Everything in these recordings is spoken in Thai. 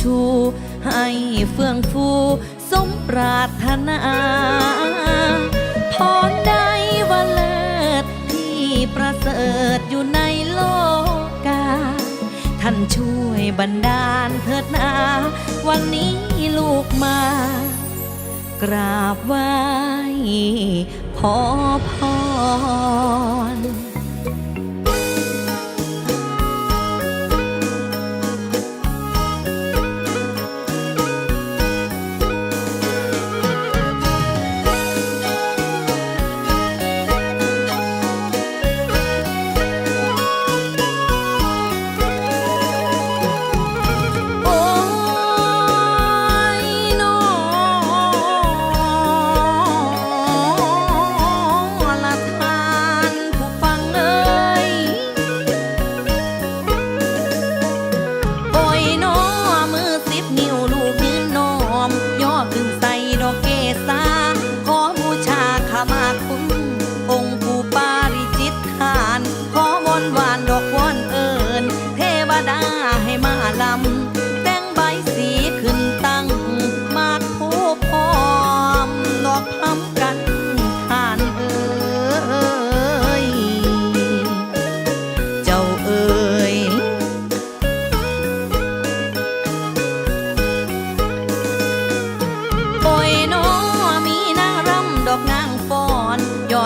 ชู ให้เฟื่องฟู สมปรารถนาพรใดว่าเลิศที่ประเสริฐอยู่ในโลกา ท่านช่วยบันดาลเถิดนา วันนี้ลูกมา กราบไหว้ขอพร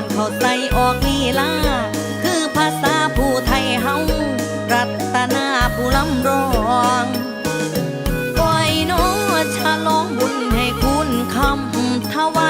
อนเขาใส่ออกลีลา คือภาษาผู้ไทยเฮารัตนาผู้ลำร้องโอ้ยน้อฉลองบุญให้คุณคำทวา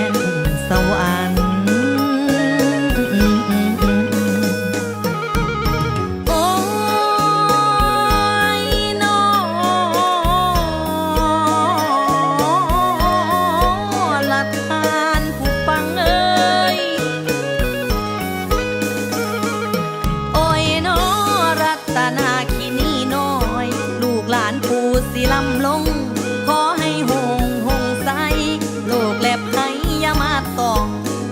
ขอให้หงหงใสโลกและภัยอย่ามาตอง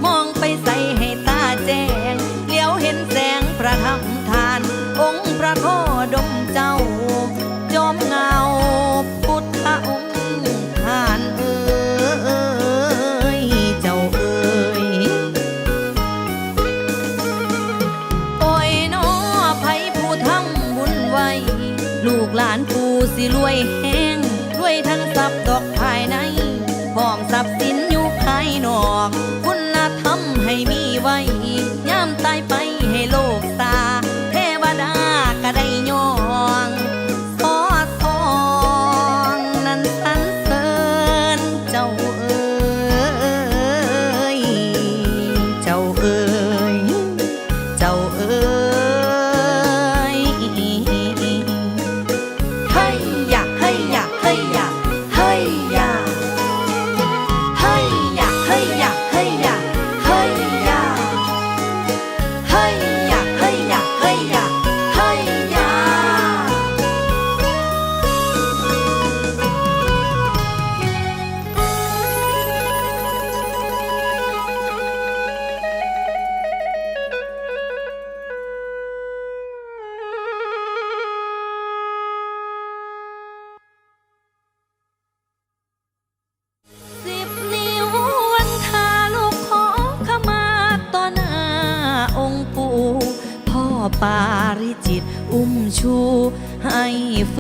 มองไปใส่ให้ตาแจ้งเลี้ยวเห็นแสงพระธรรมทาน องค์พระโคดมเจ้า จอมเงาพุทธองค์ทานเอ้ยเจ้าเอ้ยโอ้ยน้อไผผู้ทำบุญไว้ ลูกหลานผู้สิรวยแห รัพย์ดอกภายในพร้อมทรัพย์สินอยู่ภายนอก คุณธรรมให้มีไว้ย่ามตายไปให้โลกตาเทวดาก็ได้ยองสอทองนั้นสรรเสริญเจ้าเอ้ยเจ้าเอ้ยเจ้าเอ้ย